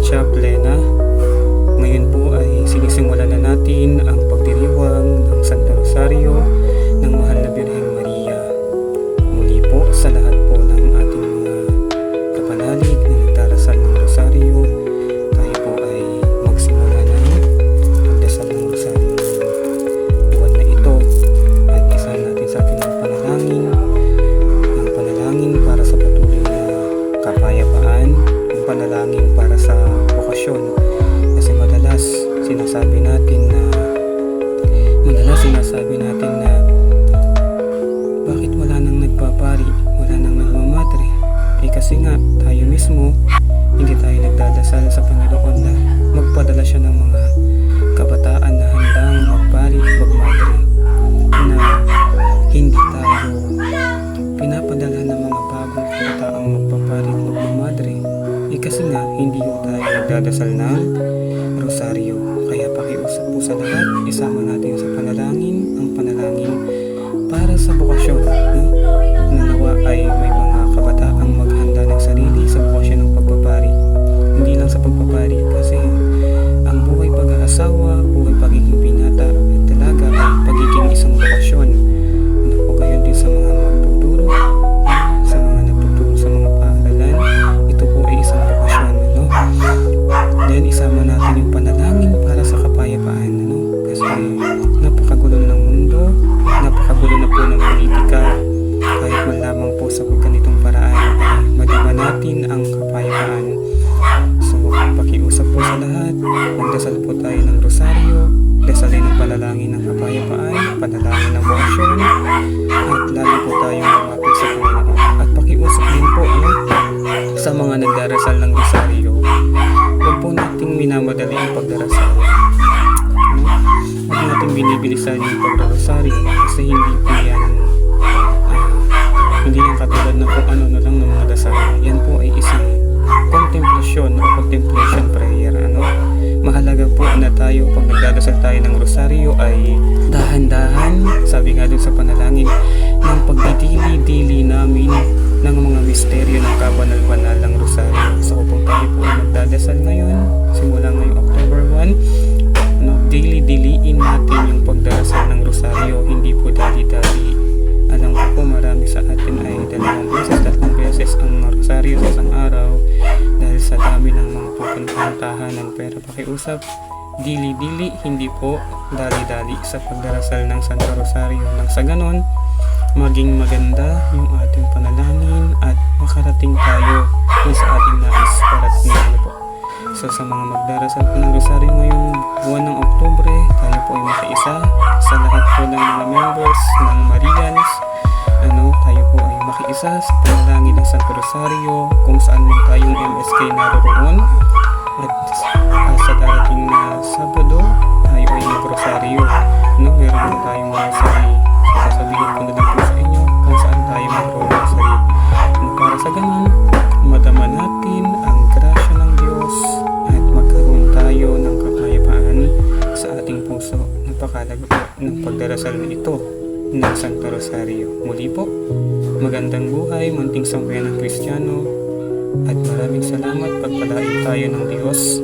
Noche Plena. Ngayon po ay sinisimulan na natin ang bokasyon. Kasi madalas sinasabi natin na madalas sinasabi natin na bakit wala nang nagpapari, wala nang nagmamadre? Eh kasi nga, tayo mismo, hindi tayo nagdadasal sa Panginoon na magpadala siya ng mga kabataan na handang magpari, kasi nga, hindi yung tayo nagdadasal ng rosaryo. Kaya pakiusap po sa lahat, isama natin sa panalangin, ang panalangin para sa bukasyon. Pakiusap po sa lahat, magdasal po tayo ng rosaryo, dasalin ng panalangin ng kapayapaan, panalangin ng bukasyon, at lalo po tayong lumapit sa Panginoon. At pakiusap din po ano, sa mga nagdarasal ng rosaryo, huwag po nating minamadali ang pagdarasal. Huwag nating binibilisan yung pagdarasaryo kasi hindi po yan ah, hindi yan katulad ng kung ano na lang ng mga dasal. Yan po ay isang contemplation o contemplation tayo ng rosaryo ay dahan-dahan, sabi nga dun sa panalangin, ng pagdidili-dili namin ng mga misteryo ng kabanal-banal ng rosaryo. So kung tayo po ay magdadasal ngayon, simula ngayong October 1, no, daily-diliin natin yung pagdarasal ng rosaryo, hindi po dali-dali. Alam ko po marami sa atin ay dalawang beses, tatlong beses ang rosaryo sa isang araw dahil sa dami ng mga pupuntang tahanan. Pero pakiusap, dili-dili, hindi po dali-dali sa pagdarasal ng Santo Rosario. Nang sa ganon, maging maganda yung ating panalangin at makarating tayo sa ating nais parating ano po. So sa mga magdarasal po ng Rosario ngayong buwan ng Oktubre, tayo po ay makiisa sa lahat po ng mga members ng Marians. Ano, tayo po ay makiisa sa panalangin ng Santo Rosario kung saan man tayong MSK naroroon. At ah, sa darating na Napakalaga po ng pagdarasal na ito ng Santo Rosario. Muli po, magandang buhay, munting sambayan ng Kristiyano, at maraming salamat. Pagpalain tayo ng Diyos